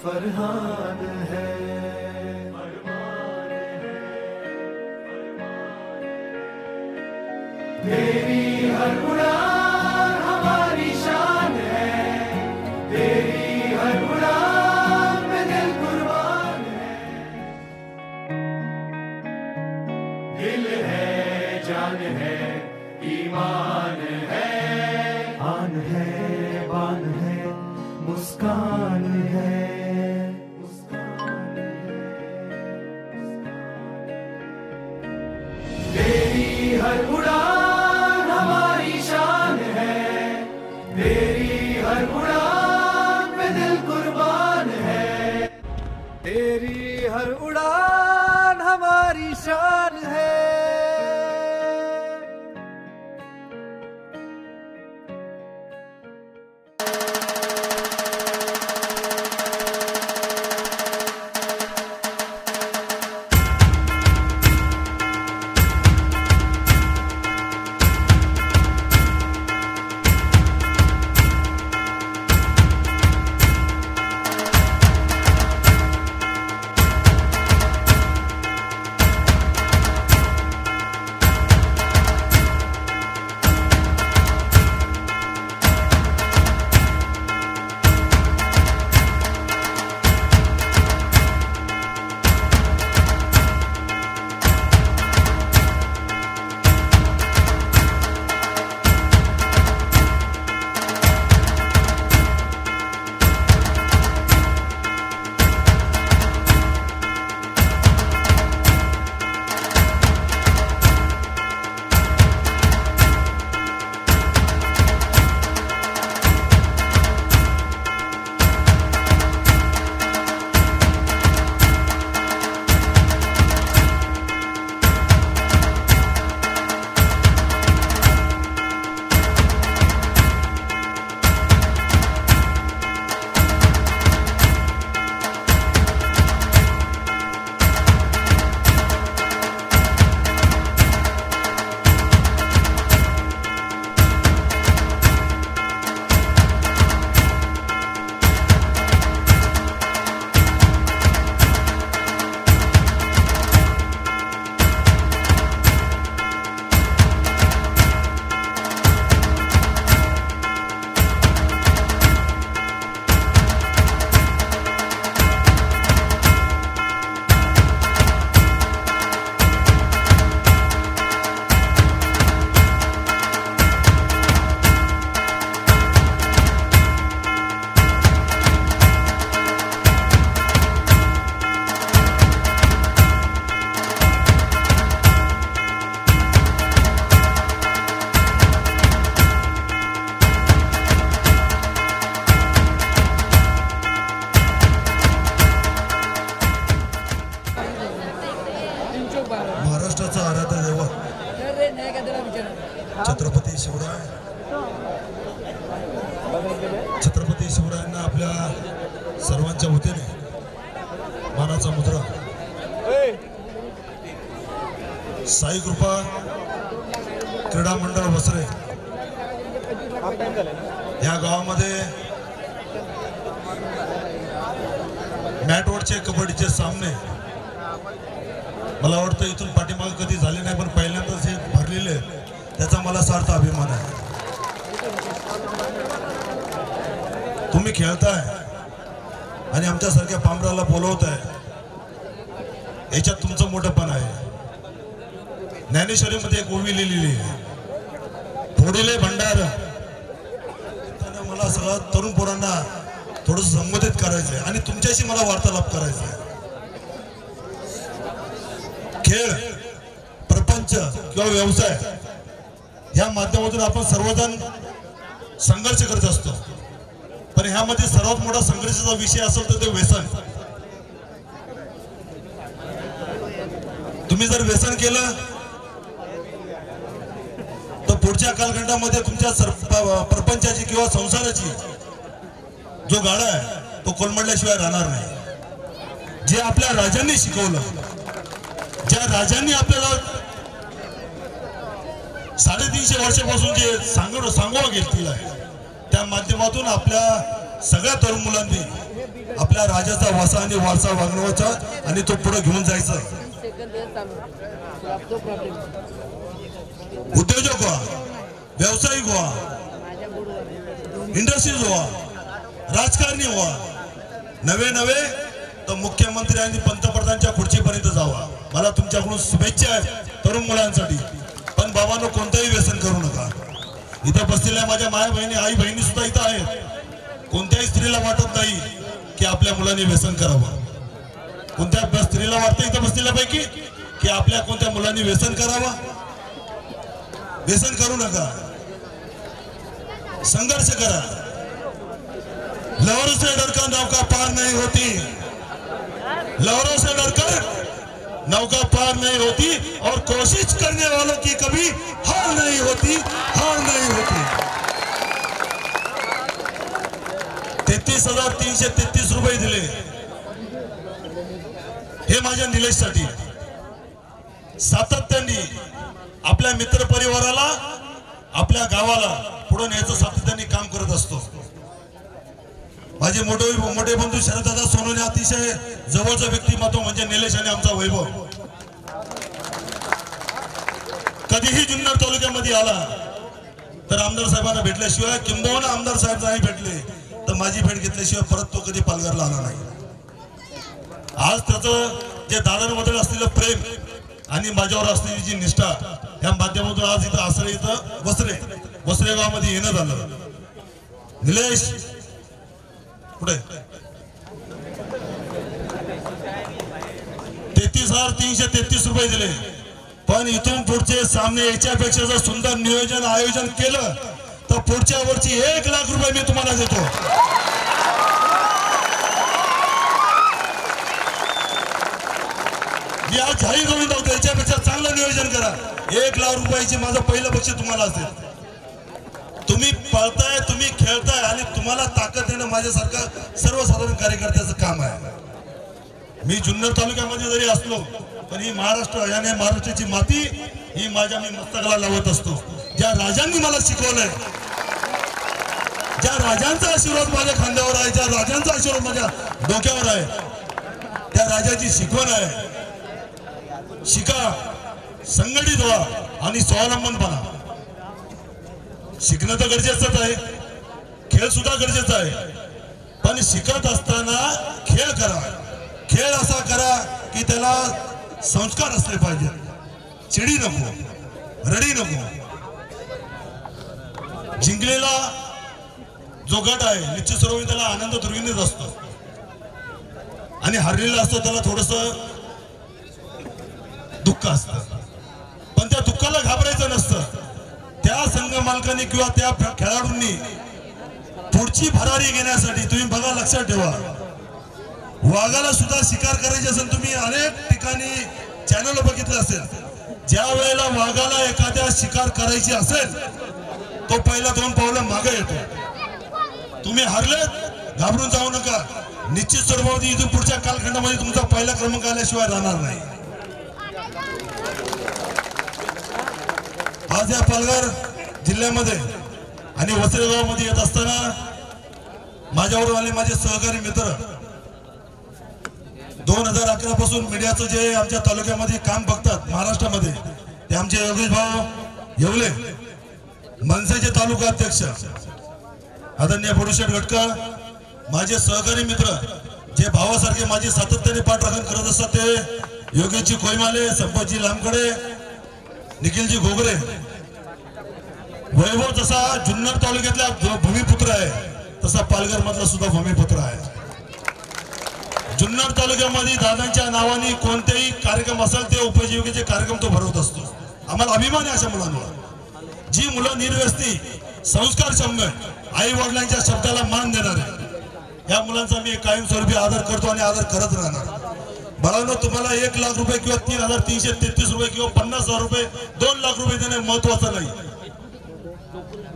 फरहान है। तेरी हर उड़ान हमारी शान है। तेरी हर उड़ान में दिल कुर्बान है। दिल है, जान है, ईमान है। आन है, बान है, मुस्कान है। तेरी हर उड़ान हमारी शान है। छत्रपती शिवराय. छत्रपती शिवरायांना आपल्या सर्वांच्या वतीने मानाचा मुद्रा. साई कृपा क्रीडा मंडळ वसरे. या गावामध्ये मॅटवरचे कबड्डीचे सामने मला वाटतं इथून पाठीमाग कधी झाले नाही पण पहिल्यांदाच हे भरलेले आहे. त्याचा मला सार्थ अभिमान आहे. तुम्ही खेळताय आणि आमच्यासारख्या पामराला बोलवताय याच्यात तुमचं मोठंपण आहे. ज्ञानेश्वरीमध्ये एक ओवी लिहिलेली आहे. थोडीले भंडार. त्यानं मला सगळं तरुण पोरांना थोडस संबोधित करायचंय आणि तुमच्याशी मला वार्तालाप करायचा आहे खेळ प्रपंच किंवा व्यवसाय या माध्यमातून आपण सर्वजण संघर्ष करत असतो. पण ह्यामध्ये सर्वात मोठा संघर्षाचा विषय असेल तर ते व्यसन. तुम्ही जर व्यसन केलं तर पुढच्या कालखंडामध्ये तुमच्या प्रपंचाची किंवा संसाराची जो गाडा आहे तो कोलमडल्याशिवाय राहणार नाही. जे आपल्या राजांनी शिकवलं ज्या राजांनी आपल्याला साडेतीनशे वर्षापासून जे सांगड सांगोळा घेतलेला आहे त्या माध्यमातून आपल्या सगळ्या तरुण मुलांनी आपल्या राजाचा वसा आणि वारसा वागणवाचा आणि तो पुढे घेऊन जायचा उद्योजक व्हा व्यावसायिक व्हा इंडस्ट्रीज व्हा राजकारणी व्हा नवे नवे तर मुख्यमंत्री आणि पंतप्रधानच्या खुर्चीपर्यंत जावा. मला तुमच्याकडून शुभेच्छा आहेत तरुण मुलांसाठी. बाबांनो कोणतंही व्यसन करू नका. इथं बसलेल्या माझ्या माया बहिणी आई बहिणी सुद्धा इथं आहेत. कोणत्याही स्त्रीला वाटत नाही की आपल्या मुलांनी व्यसन करावं. कोणत्या स्त्रीला वाटतं इथं बसलेल्यापैकी की आपल्या कोणत्या मुलांनी व्यसन करावं? व्यसन करू नका. संघर्ष करा. लहरों से डरकर नौका पार नहीं होती. लहरों नौका पार नहीं होती और कोशिश करने वालों की कभी हार नहीं होती हार नहीं होती। तेहतीस हजार तीनशे तेहतीस रुपये दिले। हे माझ्या निलेशसाठी सातत्याने आपल्या मित्र परिवाराला आपल्या गावाला पुढे न्यायचं सातत्याने काम करत असतो. माझे मोठे मोठे बंधू शरददादा सोनवणे अतिशय जवळचं व्यक्तिमत्व म्हणजे निलेश आणि आमचा वैभव. कधीही जुन्नर तालुक्यामध्ये आला तर आमदार साहेबांना भेटल्याशिवाय किंबहुना आमदार साहेब नाही भेटले तर माझी भेट घेतल्याशिवाय परत तो कधी पालघरला आला नाही. आज त्याचं जे दादांबद्दल असलेलं प्रेम आणि माझ्यावर असलेली जी निष्ठा या माध्यमातून आज इथं आसरे इथं वसरे वसरे गावामध्ये येणं झालं. निलेश कुठे? तेहतीस हजार तीनशे तेहतीस रुपये दिले. पण इथून पुढचे सामने याच्यापेक्षा जर सुंदर नियोजन आयोजन केलं तर पुढच्या वर्षी एक लाख रुपये मी तुम्हाला देतो. मी आज जाहीर करून टाकतो याच्यापेक्षा चांगलं नियोजन करा. एक लाख रुपयाची माझं पहिलं पक्ष तुम्हाला असेल. तुम्ही पळताय तुम्ही खेळताय आणि तुम्हाला ताकद देणं माझ्यासारखं सर्वसाधारण कार्यकर्त्याचं काम आहे. मी जुन्नर तालुक्यामध्ये जरी असलो पण ही महाराष्ट्र याने महाराष्ट्राची माती ही माझ्या मी मस्तकाला लावत असतो. ज्या राजांनी मला शिकवलंय ज्या राजांचा आशीर्वाद माझ्या खांद्यावर आहे ज्या राजांचा आशीर्वाद माझ्या डोक्यावर आहे त्या राजाची शिकवण आहे. शिका संघटित व्हा आणि स्वावलंबन बना. शिकणं तर गरजेचंच आहे खेळ सुद्धा गरजेचा आहे. पण शिकत असताना खेळ करा. खेळ असा करा की त्याला संस्कार असले पाहिजे. चिडी नको रडी नको. जिंकलेला जो गट आहे निश्चित स्वरूपी त्याला आनंद दुर्गीनेच असतो. आणि हरलेला असतो त्याला थोडस दुःख असतं. पण त्या दुःखाला घाबरायचं नसतं. त्या संघ मालकांनी किंवा त्या खेळाडूंनी पुढची भरारी घेण्यासाठी तुम्ही बघा लक्षात ठेवा. वाघाला सुद्धा शिकार करायची असेल तुम्ही अनेक ठिकाणी चॅनल बघितलं असेल. ज्या वेळेला वाघाला एखाद्या शिकार करायची असेल तो पहिला दोन पावलं मागे येतो. तुम्ही हरलेत घाबरून जाऊ नका. निश्चित स्वरूपामध्ये इथून पुढच्या कालखंडामध्ये तुमचा पहिला क्रमांक आल्याशिवाय राहणार नाही. आज या पालघर जिल्ह्यामध्ये आणि वसरेगावमध्ये येत असताना माझ्यावर आले माझे सहकारी मित्र दोन हजार अकरा पासून मीडियाचं जे आमच्या तालुक्यामध्ये काम बघतात महाराष्ट्रामध्ये ते आमचे योगेश भाऊ येवले मनसेचे तालुका अध्यक्ष आदरणीय बडूशेठ गटकर माझे सहकारी मित्र जे भावासारखे माझी सातत्याने पाठराखण करत असतात ते योगेशजी कोयमाले संपतजी लांबकडे निखिलजी घोगरे वैभव जसा जुन्नर तालुक्यातला जो भूमिपुत्र आहे तसा पालघर मधला सुद्धा भूमिपुत्र आहे. जुन्नर तालुक्यामध्ये दादांच्या नावाने कोणतेही कार्यक्रम असेल ते उपजीविकेचे कार्यक्रम तो भरवत असतो. आम्हाला अभिमान आहे अशा मुलांवर. जी मुलं निर्व्यस्ती संस्कार क्षम्य आई वडिलांच्या शब्दाला मान देणारे या मुलांचा मी कायमस्वरूपी आदर करतो आणि आदर करत राहणार. बाळांनो तुम्हाला एक लाख रुपये किंवा तीन हजार तीनशे तेहतीस रुपये किंवा पन्नास हजार रुपये दोन लाख रुपये देणे महत्वाचं नाही.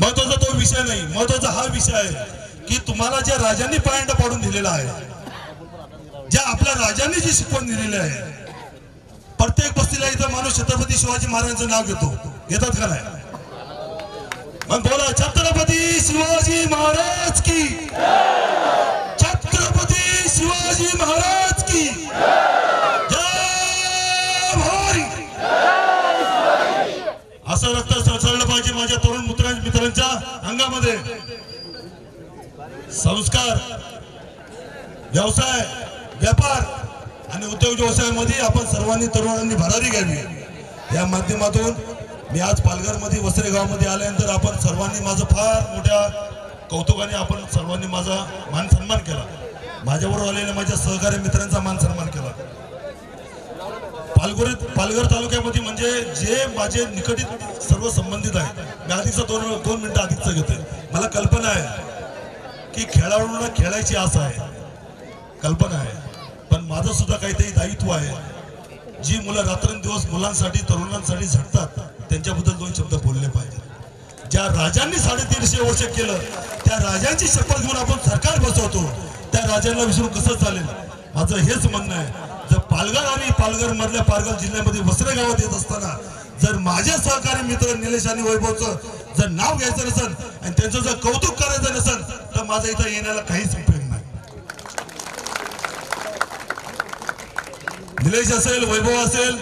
महत्त्वाचा तो विषय नाही. महत्त्वाचा हा विषय आहे की तुम्हाला ज्या राजांनी पायंडा पाडून दिलेला आहे ज्या आपल्या राजांनी जी शिकवण दिलेली आहे. प्रत्येक बस्तीला इथं माणूस छत्रपती शिवाजी महाराजांचं नाव घेतो. घेतात का नाही? मग बोला छत्रपती शिवाजी महाराज की? छत्रपती शिवाजी महाराज की? असं रक्त सळसळलं पाहिजे माझ्या तरुण मित्रां मित्रांच्या अंगामध्ये. संस्कार व्यवसाय व्यापार आणि उद्योग व्यवसायामध्ये आपण सर्वांनी तरुणांनी भरारी घ्यावी. या माध्यमातून मी आज पालघरमध्ये वसरे गावामध्ये आल्यानंतर आपण सर्वांनी माझं फार मोठ्या कौतुकाने आपण सर्वांनी माझा मान सन्मान केला. माझ्याबरोबर आलेल्या माझ्या सहकारी मित्रांचा मान सन्मान केला. पालघर पालघर तालुक्यामध्ये म्हणजे जे माझे निकटित सर्व संबंधित आहेत मी आधीचा दोन दोन मिनटं आधीच घेतोय. मला कल्पना आहे की खेळाडूंना खेळायची आस आहे. कल्पना आहे. पण माझं सुद्धा काहीतरी दायित्व आहे. जी मुलं रात्रंदिवस मुलांसाठी तरुणांसाठी झटतात त्यांच्याबद्दल दोन शब्द बोलले पाहिजे ज्या राजांनी साडेतीनशे वर्ष केलं त्या राजांची शपथ घेऊन आपण सरकार बसवतो. त्या राजांना विसरून कसं चालेल? माझं हेच म्हणणं आहे. जर पालघर आणि पालघर मधल्या पालघर जिल्ह्यामध्ये वसरे गावात येत असताना जर माझे सहकारी मित्र निलेश आणि वैभवचं जर नाव घ्यायचं नसेल आणि त्यांचं जर कौतुक करायचं नसेल तर माझा इथं येण्याला काहीच उपयोग नाही निलेश असेल वैभव असेल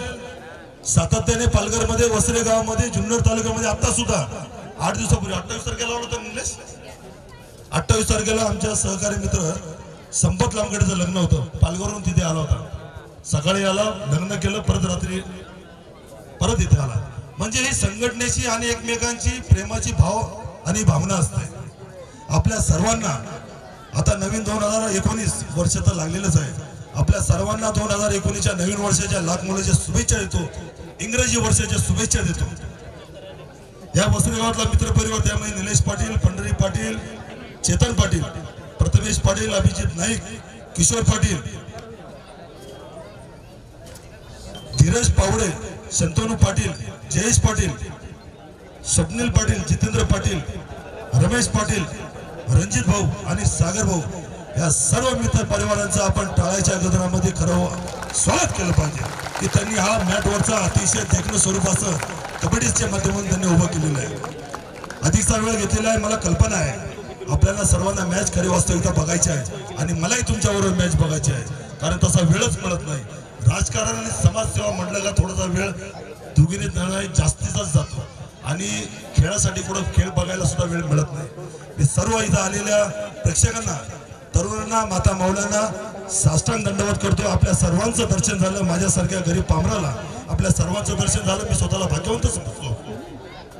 सातत्याने पालघरमध्ये वसरे गावामध्ये जुन्नर तालुक्यामध्ये आता सुद्धा आठ दिवसापूर्वी अठ्ठावीस तारखेला होता निलेश? अठ्ठावीस तारखेला आमच्या सहकारी मित्र संपत लांबगडेचं लग्न होतं. पालघरहून तिथे आला होता. सकाळी आला लग्न केलं परत रात्री परत इथे आला. म्हणजे ही संघटनेची आणि एकमेकांची प्रेमाची भाव आणि भावना असते. आपल्या सर्वांना आता नवीन दोन हजार एकोणीस वर्ष तर लागलेलंच आहे. आपल्या सर्वांना दोन हजार एकोणीसच्या नवीन वर्षाच्या लाख मुलाच्या शुभेच्छा देतो. इंग्रजी वर्षाच्या शुभेच्छा देतो. या वसुलेगावातला मित्र परिवार त्यामध्ये निलेश पाटील पंढरी पाटील चेतन पाटील प्रथमेश पाटील अभिजित नाईक किशोर पाटील धीरज पावडे शंतनू पाटील जयेश पाटील स्वप्नील पाटील जितेंद्र पाटील रमेश पाटील रणजित भाऊ आणि सागर भाऊ. या सर्व मित्र परिवारांचा आपण टाळायच्या गजरामध्ये खरं स्वागत केलं पाहिजे. की त्यांनी हा मॅटवरचा अतिशय देखणं स्वरूपाचं कबड्डीच्या माध्यमातून त्यांनी उभं केलेलं आहे. अधिकचा वेळ घेतलेला आहे मला कल्पना आहे. आपल्याला सर्वांना मॅच खरी वास्तविकता बघायची आहे आणि मलाही तुमच्याबरोबर मॅच बघायची आहे. कारण तसा वेळच मिळत नाही. राजकारण आणि समाजसेवा म्हटलं का थोडासा वेळ दुगिने नाही जास्तीचाच जातो. आणि खेळासाठी कुठं खेळ बघायला सुद्धा वेळ मिळत नाही. मी सर्व इथं आलेल्या प्रेक्षकांना तरुणांना माता मौलांना साष्टांग दंडवत करतो. आपल्या सर्वांचं दर्शन झालं माझ्यासारख्या गरीब पामराला आपल्या सर्वांचं दर्शन झालं मी स्वतःला भाग्यवंत समजतो.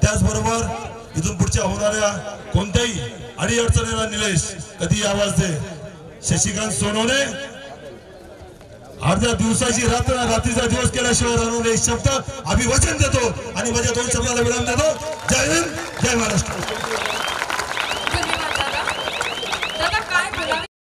त्याचबरोबर इथून पुढच्या होणाऱ्या कोणत्याही अडीअडचणीला निलेश कधी आवाज दे. शशिकांत सोनवणे अर्ध्या दिवसाची रात्र रात्रीचा दिवस केल्याशिवाय राहून एक शब्द अभिवचन देतो आणि माझ्या दोन शब्दाला विराम देतो. जय हिंद जय महाराष्ट्र.